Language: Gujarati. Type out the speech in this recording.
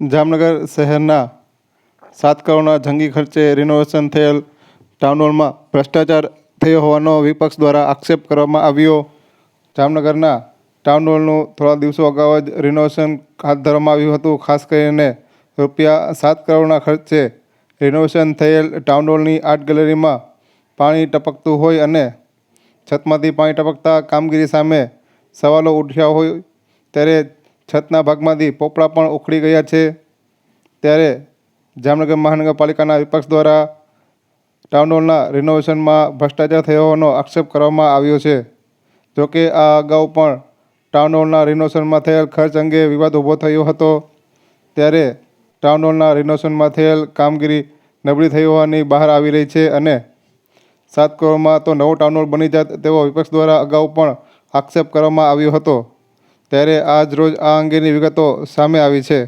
જામનગર શહેરના સાત કરોડના જંગી ખર્ચે રિનોવેશન થયેલ ટાઉન હોલમાં ભ્રષ્ટાચાર થયો હોવાનો વિપક્ષ દ્વારા આક્ષેપ કરવામાં આવ્યો. જામનગરના ટાઉન હોલનું થોડા દિવસો અગાઉ જ રિનોવેશન હાથ ધરવામાં આવ્યું હતું. ખાસ કરીને રૂપિયા સાત કરોડના ખર્ચે રિનોવેશન થયેલ ટાઉન હોલની આર્ટ ગેલેરીમાં પાણી ટપકતું હોય અને છતમાંથી પાણી ટપકતા કામગીરી સામે સવાલો ઉઠ્યા હોય ત્યારે છતના ભાગમાંથી પોપડા પણ ઉખડી ગયા છે. ત્યારે જામનગર મહાનગરપાલિકાના વિપક્ષ દ્વારા ટાઉન હોલના રિનોવેશનમાં ભ્રષ્ટાચાર થયો હોવાનો આક્ષેપ કરવામાં આવ્યો છે. જોકે આ અગાઉ પણ ટાઉન હોલના રિનોવેશનમાં થયેલ ખર્ચ અંગે વિવાદ ઊભો થયો હતો. ત્યારે ટાઉન હોલના રિનોવેશનમાં થયેલ કામગીરી નબળી થઈ હોવાની બહાર આવી રહી છે અને સાત કરોડમાં તો નવો ટાઉન હોલ બની જાત તેવો વિપક્ષ દ્વારા અગાઉ પણ આક્ષેપ કરવામાં આવ્યો હતો. ત્યારે આજ રોજ આ અંગેની વિગતો સામે આવી છે.